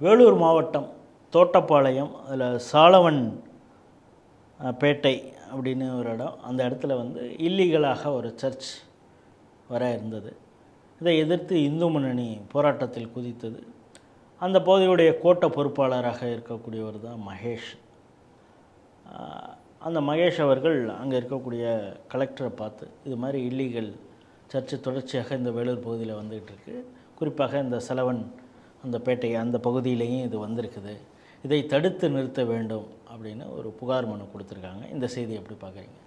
வேலூர் மாவட்டம் தோட்டப்பாளையம் அதில் சாலவன் பேட்டை அப்படின்னு ஒரு இடம். அந்த இடத்துல வந்து இல்லீகலாக ஒரு சர்ச் வர இருந்தது. இதை எதிர்த்து இந்து முன்னணி போராட்டத்தில் குதித்தது. அந்த பகுதியுடைய கோட்ட பொறுப்பாளராக இருக்கக்கூடியவர் தான் மகேஷ். அந்த மகேஷ் அவர்கள் அங்கே இருக்கக்கூடிய கலெக்டரை பார்த்து இது மாதிரி இல்லீகல் சர்ச்சு தொடர்ச்சியாக இந்த வேலூர் பகுதியில் வந்துகிட்டு இருக்குது குறிப்பாக இந்த செலவன் அந்த பேட்டை அந்த பகுதியிலையும் இது வந்திருக்குது. இதை தடுத்து நிறுத்த வேண்டும் அப்படின்னு ஒரு புகார் மனு கொடுத்துருக்காங்க. இந்த செய்தி எப்படி பார்க்குறீங்க?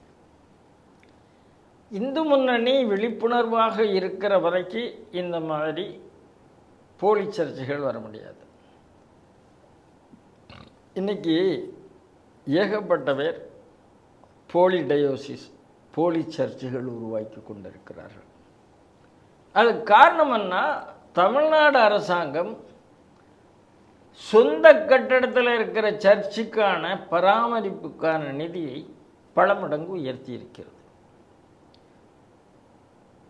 இந்து முன்னணி விழிப்புணர்வாக இருக்கிற வரைக்கும் இந்த மாதிரி போலி சர்ச்சைகள் வர முடியாது. இன்னைக்கு ஏகப்பட்ட பேர் போலி டயோசிஸ் போலி சர்ச்சுகள் உருவாக்கி கொண்டிருக்கிறார்கள். அதுக்கு காரணம் என்ன? தமிழ்நாடு அரசாங்கம் சொந்த கட்டடத்தில் இருக்கிற சர்ச்சுக்கான பராமரிப்புக்கான நிதியை பல மடங்கு உயர்த்தி இருக்கிறது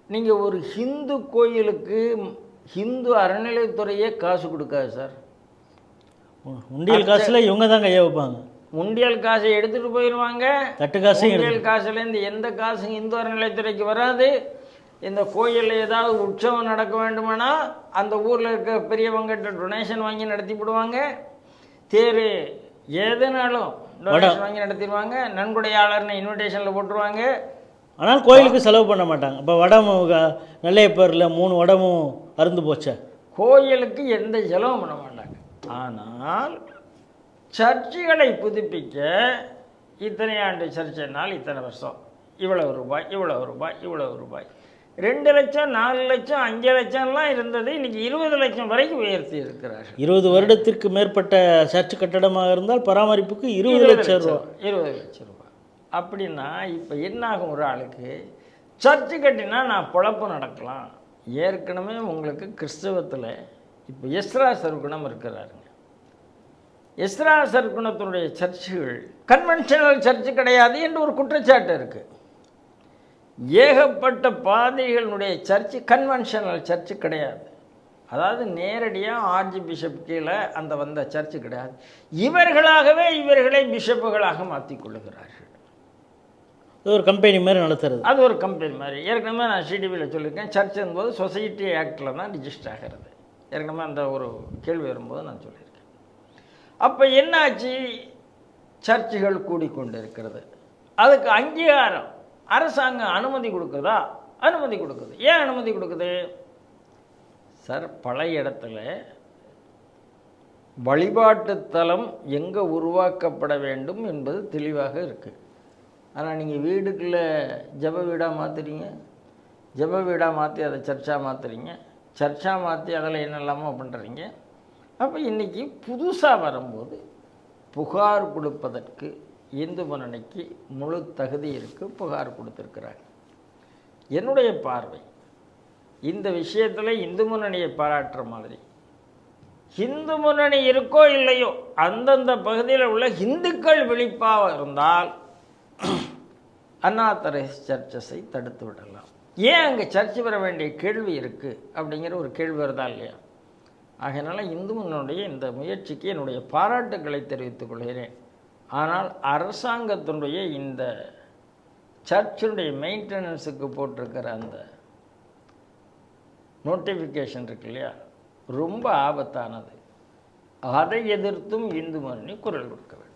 நீங்கள் ஒரு ஹிந்து கோயிலுக்கு ஹிந்து அறநிலைத்துறையே காசு கொடுக்காது சார். உண்டியல் காசில் இவங்க தான் கையை வைப்பாங்க. முண்டியல் காசை எடுத்துட்டு போயிடுவாங்க தட்டு எடுத்து முண்டியல் காசுலேருந்து எந்த காசும் இந்து அறநிலைத்துறைக்கு வராது. இந்த கோயிலில் ஏதாவது உற்சவம் நடக்க வேண்டுமானா அந்த ஊரில் இருக்க பெரியவங்ககிட்ட டொனேஷன் வாங்கி நடத்தி விடுவாங்க தேர் எதுனாலும் டொனேஷன் வாங்கி நடத்திடுவாங்க. நன்கொடையாளர்னு இன்விடேஷனில் போட்டுருவாங்க. ஆனால் கோயிலுக்கு செலவு பண்ண மாட்டாங்க. இப்போ வடம் நெல்லையப்பரில் மூணு வடமும் அருந்து போச்சே. கோயிலுக்கு எந்த செலவும் பண்ண மாட்டாங்க. ஆனால் சர்ச்சுகளை புதுப்பிக்க இத்தனை ஆண்டு சர்ச்சைனால் இத்தனை வருஷம். இவ்வளவு ரூபாய் இவ்வளவு ரூபாய் இவ்வளவு ரூபாய். ரெண்டு லட்சம் நாலு லட்சம் அஞ்சு லட்சம்லாம் இருந்தது. இன்னைக்கு இருபது லட்சம் வரைக்கும் உயர்த்தி இருக்கிறார்கள். இருபது வருடத்திற்கு மேற்பட்ட சர்ச் கட்டடமாக இருந்தால் பராமரிப்புக்கு இருபது லட்சம் ரூபா இருபது லட்சம் ரூபாய். அப்படின்னா இப்போ என்ன ஆகும் ஒரு ஆளுக்கு? சர்ச்சு கட்டினா நான் பொழப்பு நடக்கலாம். ஏற்கனவே உங்களுக்கு கிறிஸ்தவத்தில் இப்போ எஸ்ரா சர்க்குணம் இருக்கிறாருங்க. எஸ்ரா சர்க்குணத்தினுடைய சர்ச்சுகள் கன்வென்ஷனல் சர்ச்சு கிடையாது என்று ஒரு குற்றச்சாட்டு இருக்குது ஏகப்பட்ட பாதிரிகளுடைய சர்ச்சு கன்வென்ஷனல் சர்ச்சு கிடையாது. அதாவது நேரடியாக ஆர்ஜி பிஷப் கீழே அந்த வந்த சர்ச்சு கிடையாது. இவர்களாகவே இவர்களை பிஷப்புகளாக மாற்றிக் கொள்ளுகிறார்கள். இது ஒரு கம்பெனி மாதிரி நடத்துறது. அது ஒரு கம்பெனி மாதிரி. ஏற்கனவே நான் சிடிவியில் சொல்லியிருக்கேன். சர்ச் என்பது சொசைட்டி ஆக்டில் தான் ரிஜிஸ்டர் ஆகிறது. ஏற்கனவே அந்த ஒரு கேள்வி வரும்போது நான் சொல்லியிருக்கேன். அப்போ என்னாச்சு? சர்ச்சுகள் கூடிக்கொண்டிருக்கிறது. அதுக்கு அங்கீகாரம். அரசாங்கம் அனுமதி கொடுக்குதா? அனுமதி கொடுக்குது. ஏன் அனுமதி கொடுக்குது? சார் பழைய இடத்துல வழிபாட்டு தலம் எங்கே உருவாக்கப்பட வேண்டும் என்பது தெளிவாக இருக்குது ஆனால் நீங்கள் வீடுக்குள்ளே ஜப வீடாக மாற்றுறீங்க ஜப வீடாக மாற்றி அதை சர்ச்சாக மாற்றுறீங்க சர்ச்சாக மாற்றி அதில் என்னெல்லாமோ பண்ணுறீங்க அப்போ இன்றைக்கி புதுசாக வரும்போது புகார் கொடுப்பதற்கு இந்து முன்னணிக்கு முழு தகுதி இருக்குது புகார் கொடுத்துருக்குறாங்க என்னுடைய பார்வை இந்த விஷயத்தில் இந்து முன்னணியை பாராட்டுற மாதிரி. இந்து முன்னணி இருக்கோ இல்லையோ அந்தந்த பகுதியில் உள்ள இந்துக்கள் விழிப்பாக இருந்தால் அண்ணாத்தரை சர்ச்சஸை தடுத்து விடலாம். ஏன் அங்கே சர்ச்சை வர வேண்டிய கேள்வி இருக்குது அப்படிங்கிற ஒரு கேள்வி வருதா இல்லையா? ஆகையினால இந்து முன்னுடைய இந்த முயற்சிக்கு என்னுடைய பாராட்டுக்களை தெரிவித்துக் கொள்கிறேன். ஆனால் அரசாங்கத்தினுடைய இந்த சர்ச்சினுடைய மெயின்டெனன்ஸுக்கு போட்டிருக்கிற அந்த நோட்டிஃபிகேஷன் இருக்கு இல்லையா? ரொம்ப ஆபத்தானது. அதை எதிர்த்தும் இந்து முன்னணி குரல் கொடுக்க வேண்டும்